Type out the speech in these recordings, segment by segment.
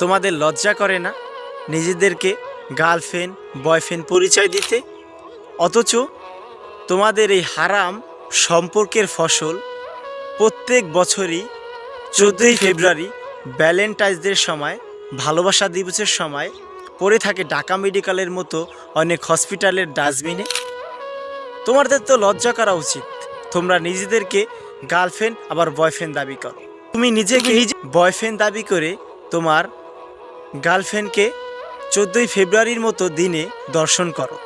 তোমাদের লজ্জা করে না? নিজেদেরকে গার্লফ্রেন্ড, বয়ফ্রেন্ড পরিচয় দিতে? অথচ তোমাদের এই হারাম সম্পর্কের ফসল প্রত্যেক বছরই চোদ্দোই ফেব্রুয়ারি ভ্যালেন্টাইন্সদের সময়, ভালোবাসা দিবসের সময় পড়ে থাকে ঢাকা মেডিকেলের মতো অনেক হসপিটালের ডাস্টবিনে। তোমাদের তো লজ্জা করা উচিত। তোমরা নিজেদেরকে গার্লফ্রেন্ড আবার বয়ফ্রেন্ড দাবি করো। তুমি নিজেকে নিজে বয়ফ্রেন্ড দাবি করে তোমার গার্লফ্রেন্ডকে চোদ্দোই ফেব্রুয়ারির মতো দিনে দর্শন করো।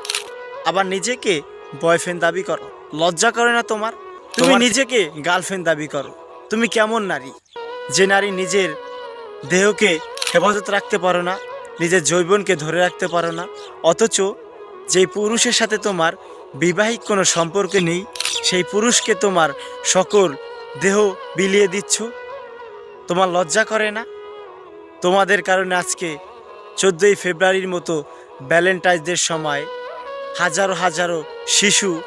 আবার নিজেকে বয়ফ্রেন্ড দাবি করো। লজ্জা করে না তোমার? তুমি নিজেকে গার্লফ্রেন্ড দাবি করো। তুমি কেমন নারী? যে নারী নিজের দেহকে হেফাজত রাখতে পারো না নিজের যৌবনকে ধরে রাখতে পারো না অথচ যেই পুরুষের সাথে তোমার বিবাহিক কোনো সম্পর্ক নেই সেই পুরুষকে তোমার সকল দেহ বিলিয়ে দিচ্ছ। তোমার লজ্জা করে না? তোমাদের কারণে আজকে চোদ্দোই ফেব্রুয়ারির মতো ভ্যালেন্টাইন্সদের সময় হাজারো হাজারো শিশু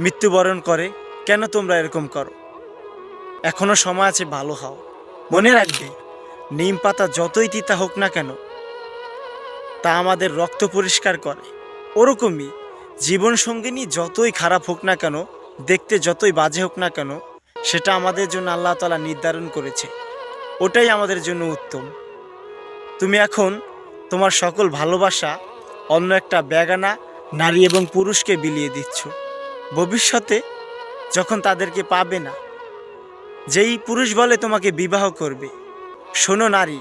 মৃত্যুবরণ করে। কেন তোমরা এরকম করো? এখনও সময় আছে, ভালো হও। মনে রাখবে, নিম পাতা যতই তিতা হোক না কেন, তা আমাদের রক্ত পরিষ্কার করে। ওরকমই জীবন সঙ্গিনী যতই খারাপ হোক না কেন, দেখতে যতই বাজে হোক না কেন, সেটা আমাদের জন্য আল্লাহ তালা নির্ধারণ করেছে। ওটাই আমাদের জন্য উত্তম। তুমি এখন তোমার সকল ভালোবাসা অন্য একটা ব্যাগানা নারী এবং পুরুষকে বিলিয়ে দিচ্ছ। ভবিষ্যতে যখন তাদেরকে পাবে না, যেই পুরুষ বলে তোমাকে বিবাহ করবে, শোনো নারী,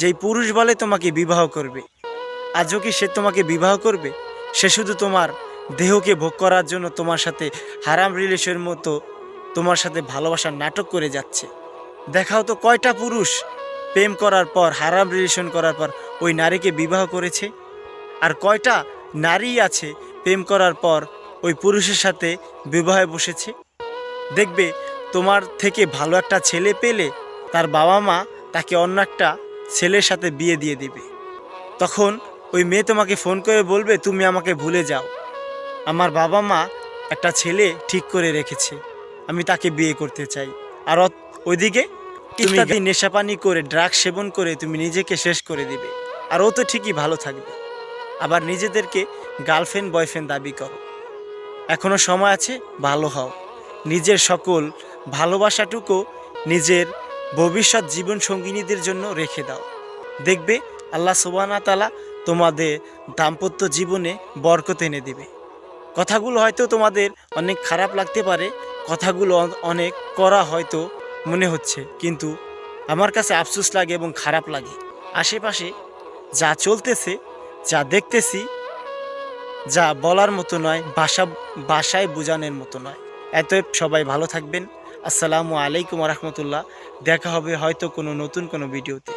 যেই পুরুষ বলে তোমাকে বিবাহ করবে, আজও কি সে তোমাকে বিবাহ করবে? সে শুধু তোমার দেহকে ভোগ করার জন্য তোমার সাথে হারাম রিলেশনের মতো তোমার সাথে ভালোবাসার নাটক করে যাচ্ছে। দেখাও তো কয়টা পুরুষ প্রেম করার পর, হারাম রিলেশন করার পর ওই নারীকে বিবাহ করেছে? আর কয়টা নারী আছে প্রেম করার পর ওই পুরুষের সাথে বিবাহে বসেছে? দেখবে তোমার থেকে ভালো একটা ছেলে পেলে তার বাবা মা তাকে অন্য একটা ছেলের সাথে বিয়ে দিয়ে দিবে। তখন ওই মেয়ে তোমাকে ফোন করে বলবে, তুমি আমাকে ভুলে যাও। আমার বাবা মা একটা ছেলে ঠিক করে রেখেছে। আমি তাকে বিয়ে করতে চাই। আর ওইদিকে তুমি দিন নেশাপানি করে ড্রাগ সেবন করে তুমি নিজেকে শেষ করে দিবে। আর ও তো ঠিকই ভালো থাকবে। আবার নিজেদেরকে গার্লফ্রেন্ড বয়ফ্রেন্ড দাবি করো। এখনও সময় আছে ভালো হও। নিজের সকল ভালোবাসাটুকু নিজের ভবিষ্যৎ জীবন সঙ্গিনীদের জন্য রেখে দাও। দেখবে আল্লাহ তালা তোমাদের দাম্পত্য জীবনে বরকত এনে দেবে। কথাগুলো হয়তো তোমাদের অনেক খারাপ লাগতে পারে কথাগুলো অনেক করা হয়তো মনে হচ্ছে, কিন্তু আমার কাছে আফসোস লাগে এবং খারাপ লাগে। আশেপাশে যা চলতেছে, যা দেখতেছি, যা বলার মতো নয়, ভাষা, ভাষায় বোঝানোর মতো নয়। এত সবাই ভালো থাকবেন। আসসালামু আলাইকুম রহমতুল্লাহ। দেখা হবে হয়তো কোনো নতুন কোনো ভিডিওতে।